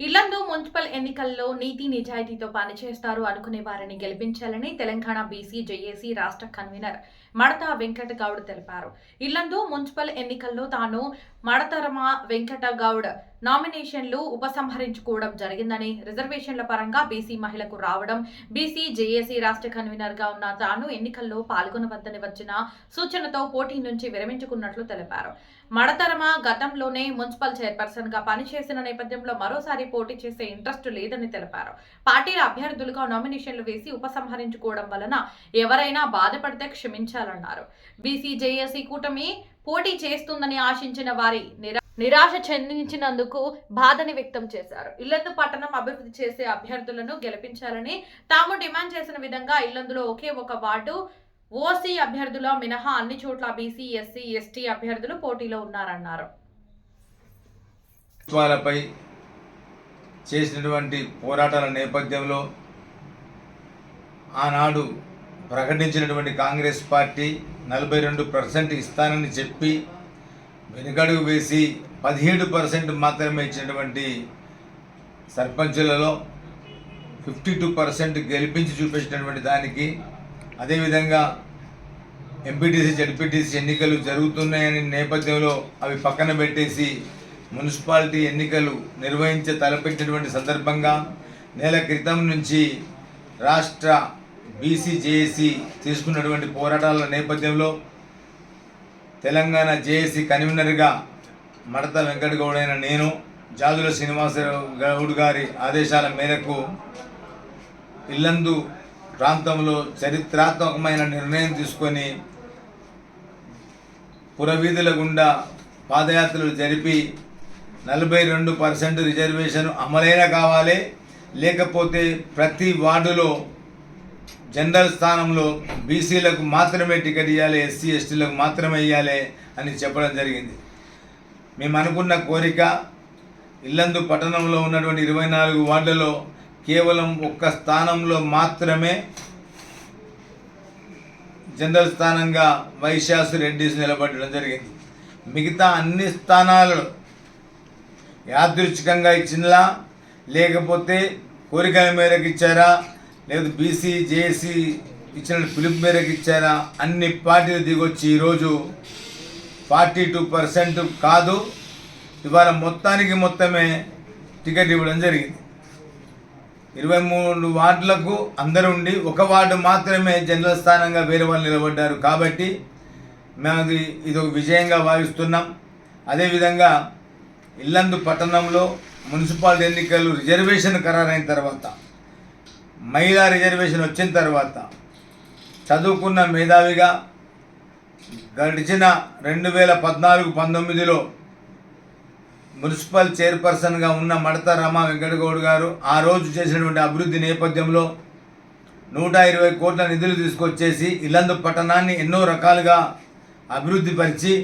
Yellandu municipal ఎన్నికల్లో నీతి నిజాయితీతో పనిచేస్తారు అనుకునే వారిని గెలిపించాలని తెలంగాణ బీసీ జేఏసీ రాష్ట్ర కన్వీనర్ మడత వెంకట గౌడ్ తెలిపారు. ఇల్లందు మున్సిపల్ ఎన్నికల్లో తాను మడతరమ వెంకట గౌడ్ నామినేషన్లు ఉపసంహరించుకోవడం జరిగిందని రిజర్వేషన్ల పరంగా బీసీ మహిళకు రావడం బీసీ జేఏసీ రాష్ట్ర కన్వీనర్గా ఉన్న తాను ఎన్నికల్లో పాల్గొనవద్దని వచ్చిన సూచనతో పోటీ నుంచి విరమించుకున్నట్లు తెలిపారు. మడతరమ గతంలోనే మున్సిపల్ చైర్పర్సన్గా పనిచేసిన నేపథ్యంలో మరోసారి పోటీ చేసే ఇంట్రెస్ట్ లేదని తెలిపారు. పార్టీల అభ్యర్థులుగా నామినేషన్లు వేసి ఉపసంహరించుకోవడం వలన ఎవరైనా బాధపడితే క్షమించాలన్నారు. బీసీ జేఏసీ కూటమి పోటీ చేస్తుందని ఆశించిన వారి నిరా నిరాశ చెందించినందుకు బాధని వ్యక్తం చేశారు. ఇల్లందు పట్టణం అభివృద్ధి చేసే అభ్యర్థులను గెలిపించాలని తాము డిమాండ్ చేసిన విధంగా ఇల్లందులో ఒకే ఒక వార్డు ఓసీ అభ్యర్థుల మినహా అన్ని చోట్ల బీసీ ఎస్సీ ఎస్టీ అభ్యర్థులు పోటీలో ఉన్నారన్నారు. చేసినటువంటి పోరాటాల నేపథ్యంలో ఆనాడు ప్రకటించినటువంటి కాంగ్రెస్ పార్టీ నలభై రెండు పర్సెంట్ ఇస్తానని చెప్పి వెనుకడుగు వేసి పదిహేడు పర్సెంట్ మాత్రమే ఇచ్చినటువంటి సర్పంచులలో ఫిఫ్టీ టూ పర్సెంట్ గెలిపించి చూపించినటువంటి దానికి అదేవిధంగా ఎంపీటీసీ జడ్పీటీసీ ఎన్నికలు జరుగుతున్నాయని నేపథ్యంలో అవి పక్కన పెట్టేసి మున్సిపాలిటీ ఎన్నికలు నిర్వహించే తలపెట్టినటువంటి సందర్భంగా నెల క్రితం నుంచి రాష్ట్ర బీసీ జేఏసీ తీసుకున్నటువంటి పోరాటాల నేపథ్యంలో తెలంగాణ జేఏసీ కన్వీనర్గా మడత వెంకట గౌడైన నేను జాదుల శ్రీనివాసరావు గౌడ్ గారి ఆదేశాల మేరకు ఇల్లందు ప్రాంతంలో చరిత్రాత్మకమైన నిర్ణయం తీసుకొని పురవీధుల గుండా పాదయాత్రలు జరిపి నలభై రెండు పర్సెంట్ రిజర్వేషన్ అమలైన కావాలి. లేకపోతే ప్రతి వార్డులో జనరల్ స్థానంలో బీసీలకు మాత్రమే టికెట్ ఇవ్వాలి ఎస్సీ ఎస్టీలకు మాత్రమే ఇవ్వాలి అని చెప్పడం జరిగింది. మేము అనుకున్న కోరిక ఇల్లందు పట్టణంలో ఉన్నటువంటి ఇరవై నాలుగు వార్డులలో కేవలం ఒక్క స్థానంలో మాత్రమే జనరల్ స్థానంగా వైశాసు రెడ్డిస్ నిలబడడం జరిగింది. మిగతా అన్ని స్థానాలు యాదృచ్ఛికంగా ఇచ్చినలా లేకపోతే కోరికల మేరకు ఇచ్చారా లేదా బీసీ జేసీ ఇచ్చిన పిలుపు మేరకు ఇచ్చారా అన్ని పార్టీలు దిగొచ్చి ఈరోజు ఫార్టీ టూ పర్సెంట్ కాదు. ఇవాళ మొత్తానికి మొత్తమే టికెట్ ఇవ్వడం జరిగింది. ఇరవై మూడు వార్డులకు అందరూ ఉండి ఒక వార్డు మాత్రమే జనరల్ స్థానంగా వేరే వాళ్ళు నిలబడ్డారు కాబట్టి మేము అది ఇది ఒక విజయంగా భావిస్తున్నాం. అదేవిధంగా ఇల్లందు పట్టణంలో మున్సిపాలిటీ ఎన్నికలు రిజర్వేషన్ ఖరారైన తర్వాత మహిళా రిజర్వేషన్ వచ్చిన తర్వాత చదువుకున్న మేధావిగా గడిచిన రెండు వేల పద్నాలుగు పంతొమ్మిదిలో మున్సిపల్ చైర్పర్సన్గా ఉన్న మడత రమా వెంకటగౌడ్ గారు ఆ రోజు చేసినటువంటి అభివృద్ధి నేపథ్యంలో నూట ఇరవై కోట్ల నిధులు తీసుకొచ్చేసి ఇల్లందు పట్టణాన్ని ఎన్నో రకాలుగా అభివృద్ధి పరిచి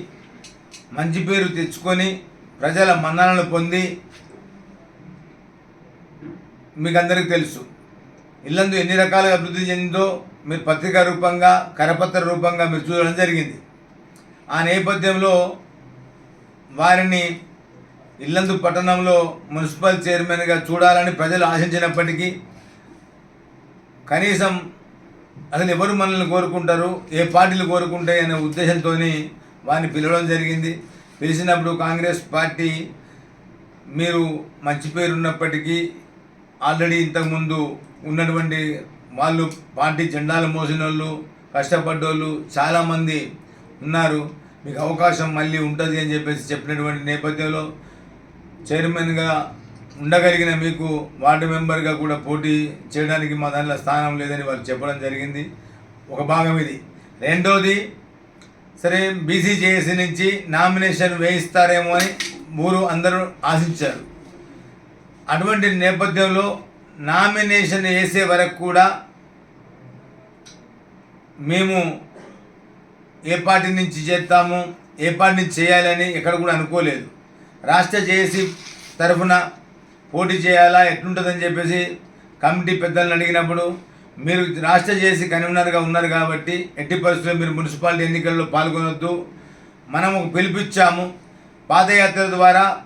మంచి పేరు తెచ్చుకొని ప్రజల మన్ననలు పొంది మీకు అందరికీ తెలుసు. ఇల్లందు ఎన్ని రకాలుగా అభివృద్ధి చెందిందో మీరు పత్రికా రూపంగా కరపత్ర రూపంగా మీరు చూడడం జరిగింది. ఆ నేపథ్యంలో వారిని ఇల్లందు పట్టణంలో మున్సిపల్ చైర్మన్గా చూడాలని ప్రజలు ఆశించినప్పటికీ కనీసం అసలు ఎవరు మనల్ని కోరుకుంటారు ఏ పార్టీలు కోరుకుంటాయి అనే ఉద్దేశంతో వారిని పిలవడం జరిగింది. పిలిచినప్పుడు కాంగ్రెస్ పార్టీ మీరు మంచి పేరు ఉన్నప్పటికీ ఆల్రెడీ ఇంతకుముందు ఉన్నటువంటి వాళ్ళు పార్టీ జెండాలు మోసిన వాళ్ళు కష్టపడ్డోళ్ళు చాలామంది ఉన్నారు. మీకు అవకాశం మళ్ళీ ఉంటుంది అని చెప్పేసి చెప్పినటువంటి నేపథ్యంలో చైర్మన్గా ఉండగలిగిన మీకు వార్డు మెంబర్గా కూడా పోటీ చేయడానికి మా దాంట్లో స్థానం లేదని వారు చెప్పడం జరిగింది. ఒక భాగం ఇది. రెండోది సరే బీసీ జేఏసీ నుంచి నామినేషన్ వేయిస్తారేమో అని ఊరు అందరూ ఆశించారు. అటువంటి నేపథ్యంలో నామినేషన్ వేసే వరకు కూడా మేము ఏ పార్టీ నుంచి చేస్తాము ఏ పార్టీ నుంచి చేయాలని ఎక్కడ కూడా అనుకోలేదు. రాష్ట్ర జేఏసీ తరఫున పోటీ చేయాలా ఎట్లుంటుందని చెప్పేసి కమిటీ పెద్దలను అడిగినప్పుడు మీరు రాష్ట్ర జేఏసీ కన్వీనర్గా ఉన్నారు కాబట్టి ఎట్టి పరిస్థితుల్లో మీరు మున్సిపాలిటీ ఎన్నికల్లో పాల్గొనొద్దు. మనం పిలిపించాము పిలిపిచ్చాము. పాదయాత్ర ద్వారా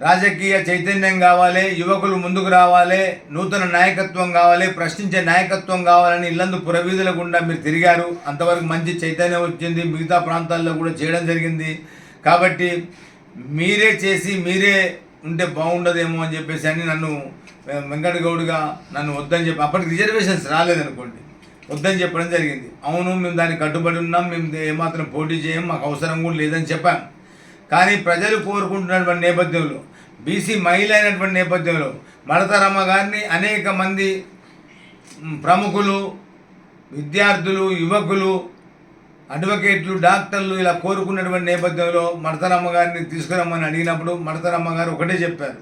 రాజకీయ చైతన్యం కావాలి యువకులు ముందుకు రావాలి నూతన నాయకత్వం కావాలి ప్రశ్నించే నాయకత్వం కావాలని ఇల్లందు పురవీధుల గుండా మీరు తిరిగారు. అంతవరకు మంచి చైతన్యం వచ్చింది. మిగతా ప్రాంతాల్లో కూడా చేయడం జరిగింది. కాబట్టి మీరే చేసి మీరే ఉంటే బాగుండదేమో అని చెప్పేసి అని నన్ను వెంకట గౌడ్గా నన్ను వద్దని చెప్పి అప్పటికి రిజర్వేషన్స్ రాలేదనుకోండి. వద్దని చెప్పడం జరిగింది. అవును మేము దానికి కట్టుబడి ఉన్నాం. మేము ఏమాత్రం పోటీ చేయం. మాకు అవసరం కూడా లేదని చెప్పాను కానీ ప్రజలు కోరుకుంటున్నటువంటి నేపథ్యంలో బీసీ మహిళ అయినటువంటి నేపథ్యంలో మడతరమ్మ గారిని అనేక మంది ప్రముఖులు విద్యార్థులు యువకులు అడ్వకేట్లు డాక్టర్లు ఇలా కోరుకున్నటువంటి నేపథ్యంలో మడతరమ్మ గారిని తీసుకురమ్మని అడిగినప్పుడు మడతరమ్మ గారు ఒకటే చెప్పారు.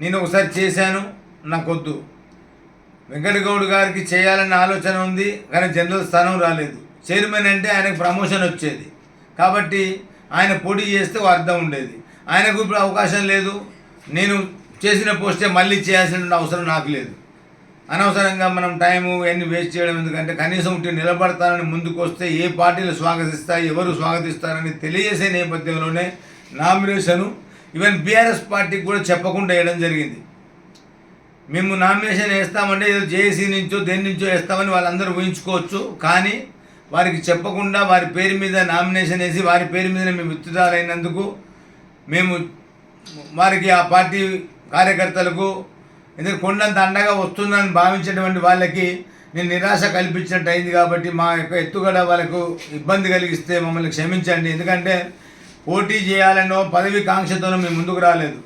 నేను ఒకసారి చేశాను నాకొద్దు. వెంకటగౌడ్ గారికి చేయాలన్న ఆలోచన ఉంది కానీ జనరల్ స్థానం రాలేదు. చైర్మన్ అంటే ఆయనకు ప్రమోషన్ వచ్చేది. కాబట్టి ఆయన పోటీ చేస్తే అర్థం ఉండేది. ఆయనకు ఇప్పుడు అవకాశం లేదు. నేను చేసిన పోస్టే మళ్ళీ చేయాల్సిన అవసరం నాకు లేదు. అనవసరంగా మనం టైము ఇవన్నీ వేస్ట్ చేయడం ఎందుకంటే కనీసం ఉంటే నిలబడతానని ముందుకు వస్తే ఏ పార్టీలు స్వాగతిస్తాయి ఎవరు స్వాగతిస్తారని తెలియజేసే నేపథ్యంలోనే నామినేషను ఈవెన్ బీఆర్ఎస్ పార్టీకి కూడా చెప్పకుండా వేయడం జరిగింది. మేము నామినేషన్ వేస్తామంటే ఏదో జేఏసీ నుంచో దేని నుంచో వేస్తామని వాళ్ళందరూ ఊహించుకోవచ్చు. కానీ వారికి చెప్పకుండా వారి పేరు మీద నామినేషన్ వేసి వారి పేరు మీద మేము విత్తుదాలైనందుకు మేము వారికి ఆ పార్టీ కార్యకర్తలకు ఎందుకంటే కొండంత అండగా వస్తుందని భావించేటువంటి వాళ్ళకి నేను నిరాశ కల్పించినట్టు అయింది కాబట్టి మా యొక్క ఎత్తుగడ వాళ్ళకు ఇబ్బంది కలిగిస్తే మమ్మల్ని క్షమించండి. ఎందుకంటే పోటీ చేయాలనో పదవి కాంక్షతోనో మేము ముందుకు రాలేదు.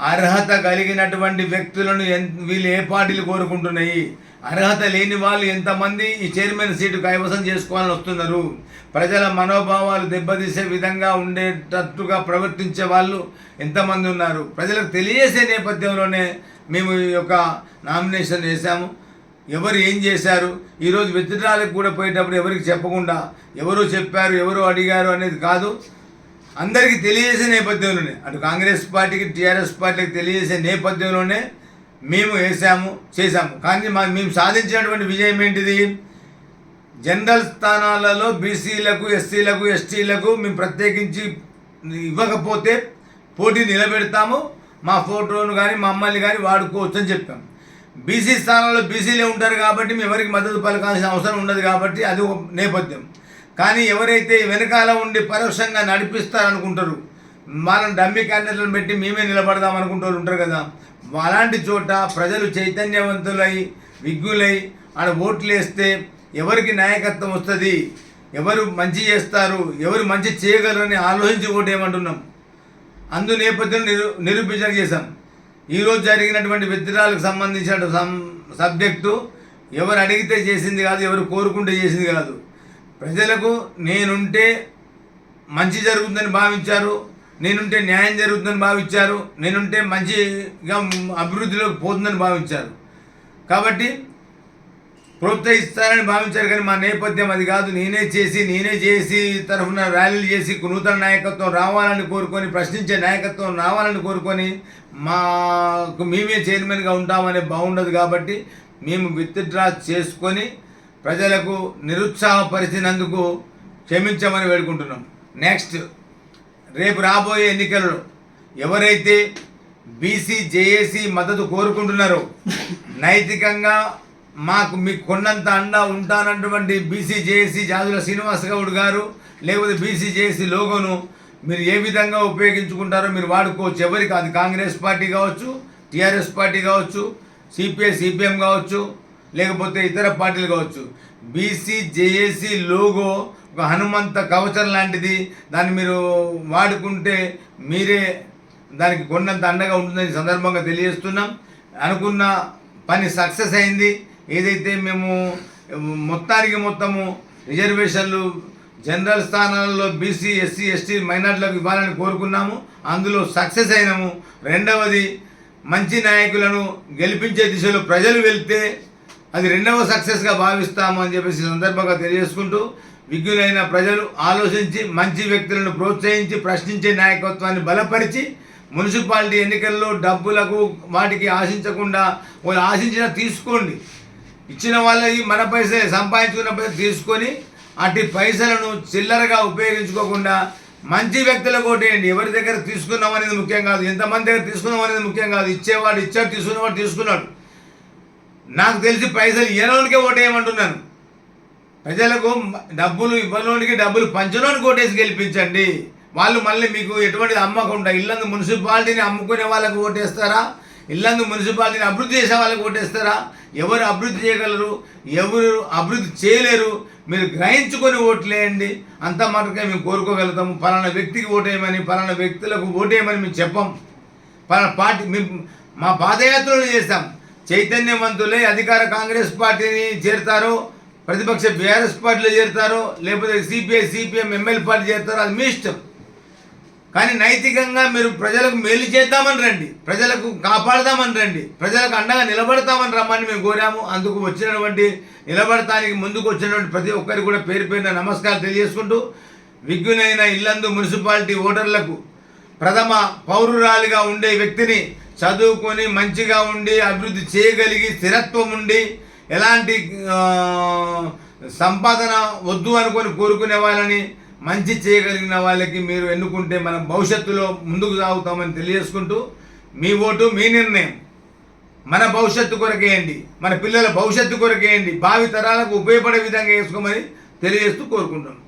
అర్హత కలిగినటువంటి వ్యక్తులను ఎన్ వీళ్ళు ఏ పార్టీలు కోరుకుంటున్నాయి? అర్హత లేని వాళ్ళు ఎంతమంది ఈ చైర్మన్ సీటు కైవసం చేసుకోవాలని వస్తున్నారు? ప్రజల మనోభావాలు దెబ్బతీసే విధంగా ఉండేటట్టుగా ప్రవర్తించే వాళ్ళు ఎంతమంది ఉన్నారు? ప్రజలకు తెలియజేసే నేపథ్యంలోనే మేము ఈ యొక్క నామినేషన్ వేసాము ఎవరు ఏం చేశారు? ఈరోజు విత్డ్రాలకు కూడా పోయేటప్పుడు ఎవరికి చెప్పకుండా ఎవరో చెప్పారు ఎవరు అడిగారు అనేది కాదు. అందరికీ తెలియజేసే నేపథ్యంలోనే అటు కాంగ్రెస్ పార్టీకి టీఆర్ఎస్ పార్టీకి తెలియజేసే నేపథ్యంలోనే మేము వేసాము చేశాము. కానీ మా మేము సాధించినటువంటి విజయం ఏంటిది? జనరల్ స్థానాలలో బీసీలకు ఎస్సీలకు ఎస్టీలకు మేము ప్రత్యేకించి ఇవ్వకపోతే పోటీ నిలబెడతాము మా ఫోటోను కానీ మమ్మల్ని కానీ వాడుకోవచ్చు అని చెప్పాం. బీసీ స్థానాల్లో బీసీలే ఉంటారు కాబట్టి మేము ఎవరికి మద్దతు పలకాల్సిన అవసరం ఉండదు కాబట్టి అది ఒక నేపథ్యం. కానీ ఎవరైతే వెనకాల ఉండి పరోక్షంగా నడిపిస్తారనుకుంటారు మనం డమ్మి క్యాండిడేట్లను పెట్టి మేమే నిలబడదాం అనుకుంటూ ఉంటారు కదా. అలాంటి చోట ప్రజలు చైతన్యవంతులై విజ్ఞులై ఆడ ఓట్లు వేస్తే ఎవరికి నాయకత్వం వస్తుంది ఎవరు మంచి చేస్తారు ఎవరు మంచి చేయగలరని ఆలోచించి ఓటేయమంటున్నాం అందు నేపథ్యం నిరూ నిరూపించడం చేశాం. ఈరోజు జరిగినటువంటి విత్తనాలకు సంబంధించిన సబ్జెక్టు ఎవరు అడిగితే చేసింది కాదు ఎవరు కోరుకుంటే చేసింది కాదు. ప్రజలకు నేనుంటే మంచి జరుగుతుందని భావించారు నేనుంటే న్యాయం జరుగుతుందని భావించారు నేనుంటే మంచిగా అభివృద్ధిలోకి పోతుందని భావించారు. కాబట్టి ప్రోత్సహిస్తారని భావించారు కానీ మా నేపథ్యం అది కాదు. నేనే చేసి నేనే చేసి తరఫున ర్యాలీలు చేసి నూతన నాయకత్వం రావాలని కోరుకొని ప్రశ్నించే నాయకత్వం రావాలని కోరుకొని మాకు మేమే చైర్మన్గా ఉంటామనే బాగుండదు కాబట్టి మేము విత్డ్రా చేసుకొని ప్రజలకు నిరుత్సాహపరిచినందుకు క్షమించమని వేడుకుంటున్నాం. నెక్స్ట్ రేపు రాబోయే ఎన్నికలలో ఎవరైతే బీసీ జేఏసీ మద్దతు కోరుకుంటున్నారో నైతికంగా మాకు మీకు కొన్నంత అండా ఉంటానటువంటి బీసీ జేఏసీ జాదుల శ్రీనివాస్ గౌడ్ గారు లేకపోతే బీసీ జేఏసీ లోగోను మీరు ఏ విధంగా ఉపయోగించుకుంటారో మీరు వాడుకోవచ్చు. ఎవరికి? అది కాంగ్రెస్ పార్టీ కావచ్చు టీఆర్ఎస్ పార్టీ కావచ్చు సిపిఐ సిపిఎం కావచ్చు లేకపోతే ఇతర పార్టీలు కావచ్చు. బీసీ జేఏసీ లోగో ఒక హనుమంత కవచం లాంటిది. దాన్ని మీరు వాడుకుంటే మీరే దానికి కొన్నంత అండగా ఉంటుందని సందర్భంగా తెలియజేస్తున్నాం. అనుకున్న పని సక్సెస్ అయింది. ఏదైతే మేము మొత్తానికి మొత్తము రిజర్వేషన్లు జనరల్ స్థానాలలో బీసీ ఎస్సీ ఎస్టీ మైనార్టీలకు ఇవ్వాలని కోరుకున్నాము. అందులో సక్సెస్ అయినాము. రెండవది మంచి నాయకులను గెలిపించే దిశలో ప్రజలు వెళ్తే అది రెండవ సక్సెస్గా భావిస్తాము అని చెప్పేసి సందర్భంగా తెలియజేసుకుంటూ విజ్ఞులైన ప్రజలు ఆలోచించి మంచి వ్యక్తులను ప్రోత్సహించి ప్రశ్నించే నాయకత్వాన్ని బలపరిచి మున్సిపాలిటీ ఎన్నికల్లో డబ్బులకు వాటికి ఆశించకుండా వాళ్ళు ఆశించిన తీసుకోండి. ఇచ్చిన వాళ్ళకి మన పైసలే సంపాదించుకున్న పైసలు తీసుకొని అటు పైసలను చిల్లరగా ఉపయోగించుకోకుండా మంచి వ్యక్తులకు ఓటేయండి ఎవరి దగ్గర తీసుకున్నాం అనేది ముఖ్యం కాదు. ఎంతమంది దగ్గర తీసుకున్నాం అనేది ముఖ్యం కాదు. ఇచ్చేవాడు ఇచ్చాడు తీసుకున్నవాడు తీసుకున్నాడు. నాకు తెలిసి పైసలు ఇవ్వనోనికే ఓటేయమంటున్నాను. ప్రజలకు డబ్బులు ఇవ్వనోనికి డబ్బులు పంచడానికి ఓటేసి గెలిపించండి. వాళ్ళు మళ్ళీ మీకు ఎటువంటి అమ్మకుండా ఇల్లందు మున్సిపాలిటీని అమ్ముకునే వాళ్ళకు ఓటేస్తారా? ఇల్లందు మున్సిపాలిటీని అభివృద్ధి చేసే వాళ్ళకి ఓటేస్తారా? ఎవరు అభివృద్ధి చేయగలరు? ఎవరు అభివృద్ధి చేయలేరు? మీరు గ్రహించుకొని ఓట్లేయండి. అంత మటుకే మేము కోరుకోగలుగుతాము. పలానా వ్యక్తికి ఓటేయమని పలానా వ్యక్తులకు ఓటేయమని మేము చెప్పం. పలానా పార్టీ మేము మా పాదయాత్రలు చేస్తాం. చైతన్యవంతులే అధికార కాంగ్రెస్ పార్టీని చేరుతారు ప్రతిపక్ష బీఆర్ఎస్ పార్టీలో చేరుతారు లేకపోతే సిపిఐ సిపిఎం ఎమ్మెల్యే పార్టీ చేరుతారు అది మీ ఇష్టం. కానీ నైతికంగా మీరు ప్రజలకు మేలు చేద్దామని రండి ప్రజలకు కాపాడదామని రండి ప్రజలకు అండగా నిలబడతామని రమ్మని మేము కోరాము. అందుకు వచ్చినటువంటి నిలబడటానికి ముందుకు వచ్చినటువంటి ప్రతి ఒక్కరికి కూడా పేరు పేరున నమస్కారం తెలియజేసుకుంటూ విజ్ఞునైన ఇల్లందు మున్సిపాలిటీ ఓటర్లకు ప్రథమ పౌరురాలిగా ఉండే వ్యక్తిని చదువుకొని మంచిగా ఉండి అభివృద్ధి చేయగలిగి స్థిరత్వం ఉండి ఎలాంటి సంపాదన వద్దు అనుకొని కోరుకునే వాళ్ళని మంచి చేయగలిగిన వాళ్ళకి మీరు ఎన్నుకుంటే మనం భవిష్యత్తులో ముందుకు సాగుతామని తెలియజేసుకుంటూ మీ ఓటు మీ నిర్ణయం. మన భవిష్యత్తు కొరకేయండి మన పిల్లల భవిష్యత్తు కొరకేయండి భావి తరాలకు ఉపయోగపడే విధంగా వేసుకోమని తెలియజేస్తూ కోరుకుంటున్నాం.